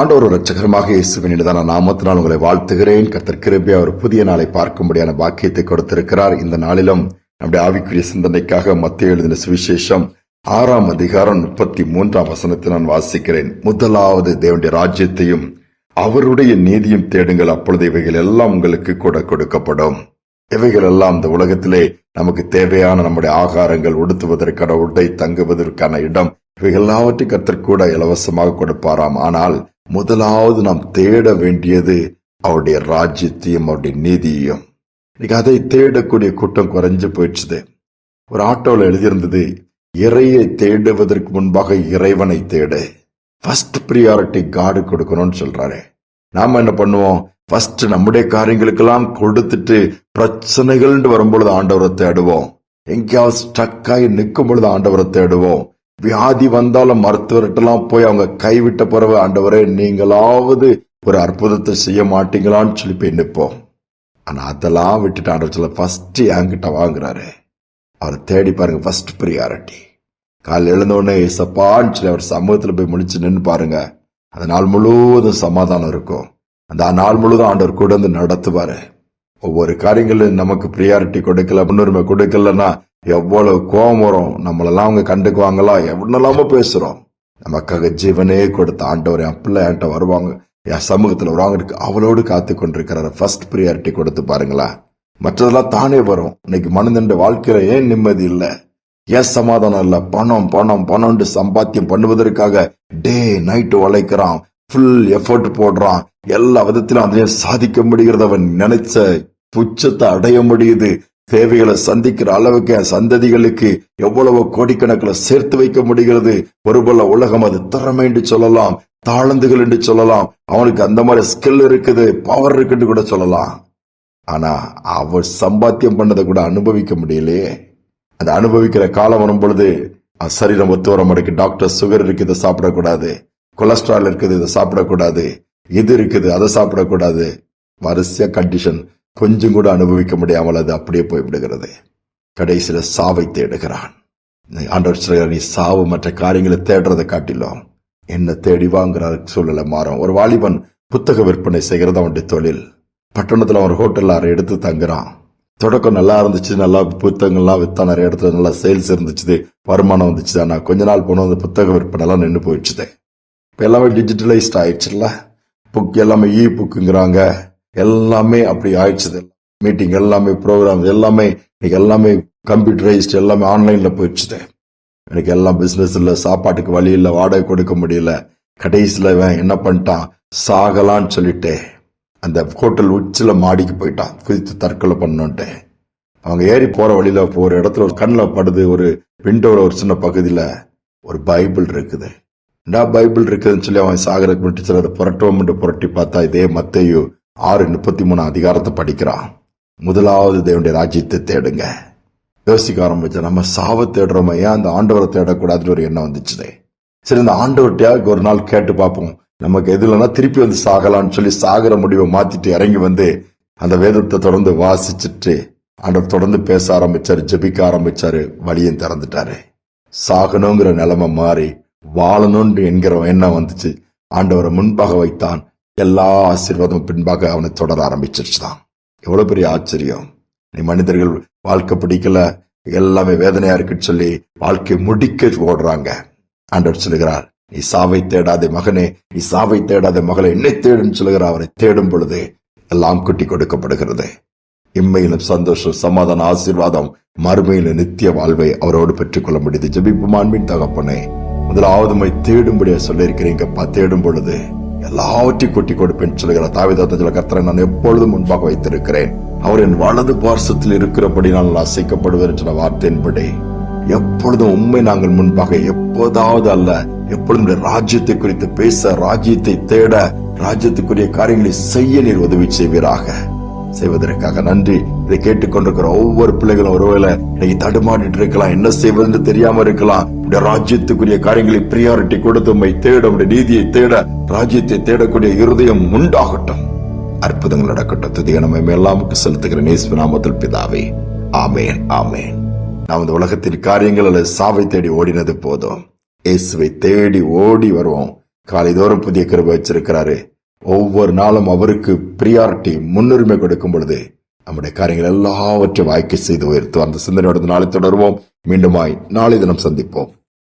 ஆண்டவர் ரட்சகரமாக இயேசுவின் நாமத்தினால் உங்களை வாழ்த்துகிறேன். கர்த்தர் கிருபையா ஒரு புதிய நாளை பார்க்கும்படியான பாக்கியத்தை கொடுத்திருக்கிறார். இந்த நாளிலும் நம்முடைய ஆவிக்குரிய சிந்தனைக்காக மத்திய எழுதின சுவிசேஷம் ஆறாம் அதிகாரம் முப்பத்தி மூன்றாம் வசனத்தை நான் வாசிக்கிறேன். முதலாவது தேவனுடைய ராஜ்யத்தையும் அவருடைய நீதியும் தேடுங்கள். அப்பொழுது இவைகள் எல்லாம் உங்களுக்கு கூட கொடுக்கப்படும். இவைகள் எல்லாம் இந்த உலகத்திலே நமக்கு தேவையான நம்முடைய ஆகாரங்கள் உடுத்துவதற்கான உடை தங்குவதற்கான இடம் இவைகள் எல்லாவற்றையும் கர்த்தர் கூட இலவசமாக கொடுப்பாராம். ஆனால் முதலாவது நாம் தேட வேண்டியது அவருடைய ராஜ்யத்தையும் அவருடைய நீதியையும். இன்னைக்கு அதை தேடக்கூடிய கூட்டம் குறைஞ்சு போயிடுச்சுது. ஒரு ஆட்டோவில் எழுதியிருந்தது இறையை தேடுவதற்கு முன்பாக இறைவனை தேடு. ஃபர்ஸ்ட் ப்ரியாரிட்டி காடு கொடுக்கணும்னு சொல்றாரு. நாம என்ன பண்ணுவோம்? ஃபர்ஸ்ட் நம்முடைய காரியங்களுக்கெல்லாம் கொடுத்துட்டு பிரச்சனைகள்னு வரும்பொழுது ஆண்டவரை தேடுவோம். எங்கேயாவது ஸ்டக் ஆகி நிற்கும் பொழுது ஆண்டவரை தேடுவோம். வியாதி வந்தாலும் மருத்துவர்கிட்டலாம் போய் அவங்க கைவிட்ட பிறகு ஆண்டவரே நீங்களாவது ஒரு அற்புதத்தை செய்ய மாட்டீங்களான்னு சொல்லி போய் நிற்போம். ஆனா அதெல்லாம் விட்டுட்டு ஆண்டவர் சொல்ல ஃபர்ஸ்ட் என்கிட்ட வாங்குறாரு. அவரை தேடி பாருங்க ஃபர்ஸ்ட் ப்ரியாரிட்டி காலையில் எழுந்த உடனே ஏசப்பான்னு சொல்லி அவர் சமூகத்தில் போய் முடிச்சு நின்று பாருங்க. அந்த நாள் முழுவதும் சமாதானம் இருக்கும். அந்த நாள் முழுவதும் ஆண்டவர் கூட வந்து நடத்துவாரு. ஒவ்வொரு காரியங்களும் நமக்கு ப்ரியாரிட்டி கொடுக்கல முன்னுரிமை கொடுக்கலன்னா எவ்வளவு கோபம் வரும்? நம்மளெல்லாம் அவங்க கண்டுக்குவாங்களா? எவ்வளோ பேசுறோம்? நமக்காக ஜீவனே கொடுத்த ஆண்டவர் என் பிள்ளை என்கிட்ட வருவாங்க. என் சமூகத்தில் வருவாங்க அவளோடு காத்து கொண்டிருக்கிறாரு. ஃபர்ஸ்ட் ப்ரியாரிட்டி கொடுத்து பாருங்களா மற்றதெல்லாம் தானே வரும். இன்னைக்கு மனிதன் வாழ்க்கையில ஏன் நிம்மதி இல்லை? ஏன் சமாதானம் இல்ல? பணம் பணம் பணம்னு சம்பாத்தியம் பண்ணுவதற்காக டே நைட்டு உழைக்கிறான். ஃபுல் எஃபர்ட் போடுறான். எல்லா விதத்திலும் அதையும் சாதிக்க முடிகிறது அவன் நினைச்ச புச்சத்தை அடைய முடியுது. தேவைகளை சந்திக்கிற அளவுக்கு என் சந்ததிகளுக்கு எவ்வளவு கோடிக்கணக்கில் சேர்த்து வைக்க முடிகிறது. ஒருபல உலகம் அது திறமை என்று சொல்லலாம் தாழ்ந்துகள் என்று சொல்லலாம். அவனுக்கு அந்த மாதிரி ஸ்கில் இருக்குது பவர் இருக்குன்னு கூட சொல்லலாம். ஆனா அவர் சம்பாத்தியம் பண்ணதை கூட அனுபவிக்க முடியலையே அது அனுபவிக்கிற காலம் வரும் பொழுது சரீரம் ஒத்து வர மாட்டேங்குது டாக்டர் சுகர் இருக்கு இதை சாப்பிடக்கூடாது. கொலஸ்ட்ரால் இருக்குது இதை சாப்பிடக்கூடாது. இது இருக்குது அதை சாப்பிடக்கூடாது. வரிசையா கண்டிஷன் கொஞ்சம் கூட அனுபவிக்க முடியாமல் அது அப்படியே போய்விடுகிறது. கடைசியில் சாவை தேடுகிறான். ஆண்டவர் சொல்கிறார், நீ சாவு மற்ற காரியங்களை தேடுறதை காட்டிலும் என்ன தேடி வாங்குற சூழ்நிலை மாறும். ஒரு வாலிபன் புத்தக விற்பனை செய்கிறது அவனுடைய தொழில்? பட்டணத்தில் அவன் ஹோட்டல் அரை எடுத்து தங்குறான். தொடக்கம் நல்லா இருந்துச்சு நல்லா புத்தகங்கள்லாம் வித்தா நிறைய இடத்துல நல்லா சேல்ஸ் இருந்துச்சு வருமானம் வந்துச்சு. ஆனால் கொஞ்ச நாள் போன அந்த புத்தக விற்பனைலாம் நின்று போயிடுச்சுது இப்போ எல்லாமே டிஜிட்டலைஸ்ட் ஆயிடுச்சுல்ல? புக் எல்லாமே இ புக்குங்கிறாங்க எல்லாமே அப்படி ஆயிடுச்சு. மீட்டிங் எல்லாமே ப்ரோக்ராம் எல்லாமே இன்னைக்கு எல்லாமே கம்ப்யூட்டரைஸ்ட் எல்லாமே ஆன்லைன்ல போயிடுச்சுது எனக்கு எல்லாம் பிஸ்னஸ் இல்லை சாப்பாட்டுக்கு வழி இல்ல வாடகை கொடுக்க முடியல. கடைசியில் இவன் என்ன பண்ணிட்டான்? சாகலான்னு சொல்லிட்டு அந்த ஹோட்டல் உச்சில மாடிக்கு போயிட்டான். குதித்து தற்கொலை பண்ணுன்ட்டு. அவங்க ஏறி போற வழியில ஒரு இடத்துல ஒரு கண்ணில் படுது ஒரு விண்டோவில் ஒரு சின்ன பகுதியில் ஒரு பைபிள் இருக்குது. என்ன பைபிள் இருக்குதுன்னு சொல்லி அவன் சாகரக்கு முன்னாடி சில அதை புரட்டுவோம்ட்டு புரட்டி பார்த்தா இதே மத்தையு ஆறு முப்பத்தி மூணு அதிகாரத்தை படிக்கிறான் முதலாவது தேவனுடைய ராஜ்யத்தை தேடுங்க. யோசிக்க ஆரம்பிச்சு நம்ம சாவை தேடுறோமா ஏன் அந்த ஆண்டவரை தேடக்கூடாதுன்னு ஒரு எண்ணம் வந்துச்சுதே. சரி இந்த ஆண்டவர்கிட்டயாவுக்கு ஒரு நாள் கேட்டு பார்ப்போம். நமக்கு எது இல்லைன்னா திருப்பி வந்து சாகலாம்னு சொல்லி சாகிற முடிவை மாத்திட்டு இறங்கி வந்து அந்த வேதத்தை தொடர்ந்து வாசிச்சுட்டு ஆண்டவர் தொடர்ந்து பேச ஆரம்பிச்சாரு ஜெபிக்க ஆரம்பிச்சாரு வழியும் திறந்துட்டாரு. சாகணுங்கிற நிலைமை மாறி வாழணும்னு என்கிற எண்ணம் வந்துச்சு. ஆண்டவரை முன்பாக வைத்தான். எல்லா ஆசீர்வாதமும் பின்பாக அவனை தொடர ஆரம்பிச்சிருச்சுதான். எவ்வளவு பெரிய ஆச்சரியம். நீ மனிதர்கள் வாழ்க்கை பிடிக்கல எல்லாமே வேதனையா இருக்குன்னு சொல்லி வாழ்க்கை முடிக்க ஓடுறாங்க. ஆண்டவர் சொல்லுகிறார் நீ சாவை தேடாதே மகனே நீ சாவை தேடாத மகளே என்னை தேடுன்னு சொல்லுகிறார் அவரை தேடும் பொழுது எல்லாம் குட்டி கொடுக்கப்படுகிறது. இம்மையிலும் சந்தோஷம் சமாதான ஆசீர்வாதம் மறுமையிலும் நித்திய வாழ்வை அவரோடு பெற்றுக்கொள்ள முடியுது. ஜபிப்பு மாண்பின் தகப்பனே. முதலாவது மை தேடும்படியா சொல்லியிருக்கிறீங்கப்பா தேடும் பொழுது எல்லாவற்றையும் கொட்டி கொடுப்பேன் சொல்லுகிற தாவிதத்தில் கர்த்தரை நான் எப்பொழுதும் முன்பாக வைத்திருக்கிறேன். அவர் என் வலது பார்சத்தில் இருக்கிறபடி நான் அசைக்கப்படுவேன் என்ற வார்த்தையின்படி எப்பொழுதும் உண்மை நாங்கள் முன்பாக எப்போதாவது அல்ல எப்பொழுதும் ராஜ்யத்தை குறித்து பேச ராஜ்யத்தை தேட ராஜ்யத்துக்குரிய காரியங்களை செய்ய நீர் உதவி செய்வீராக. செய்வதற்காக நன்றி. இதை கேட்டுக்கொண்டிருக்கிற ஒவ்வொரு பிள்ளைகளும் ஒருவேளை இன்னைக்கு தடுமாறிட்டு இருக்கலாம் என்ன செய்வதுன்னு தெரியாம இருக்கலாம். ராஜ்யத்துக்குரிய காரியங்களை பிரியாரிட்டி கொடுத்து உம்மை தேட உடைய நீதியை தேட ராஜ்யத்தை தேடக்கூடிய இருதயம் உண்டாகட்டும். அற்புதங்கள் நடக்கட்டும். துதிய நம்ம எல்லாமுக்கு செலுத்துகிற நேசு நாமத்தில் பிதாவே. ஆமேன் ஆமேன். நாம் இந்த உலகத்தின் காரியங்கள் அல்லது சாவை தேடி ஓடினது போதும். இயேசுவை தேடி ஓடி வருவோம். காலைதோறும் புதிய கிருபை வச்சிருக்கிறாரு. ஒவ்வொரு நாளும் அவருக்கு பிரியாரிட்டி முன்னுரிமை கொடுக்கும் பொழுது நம்முடைய காரியங்கள் எல்லாவற்றையும் வாய்க்க செய்து உயர்த்தும் அந்த சிந்தனையோட நாளை தொடருவோம். மீண்டுமாய் நாளை தினம் சந்திப்போம்.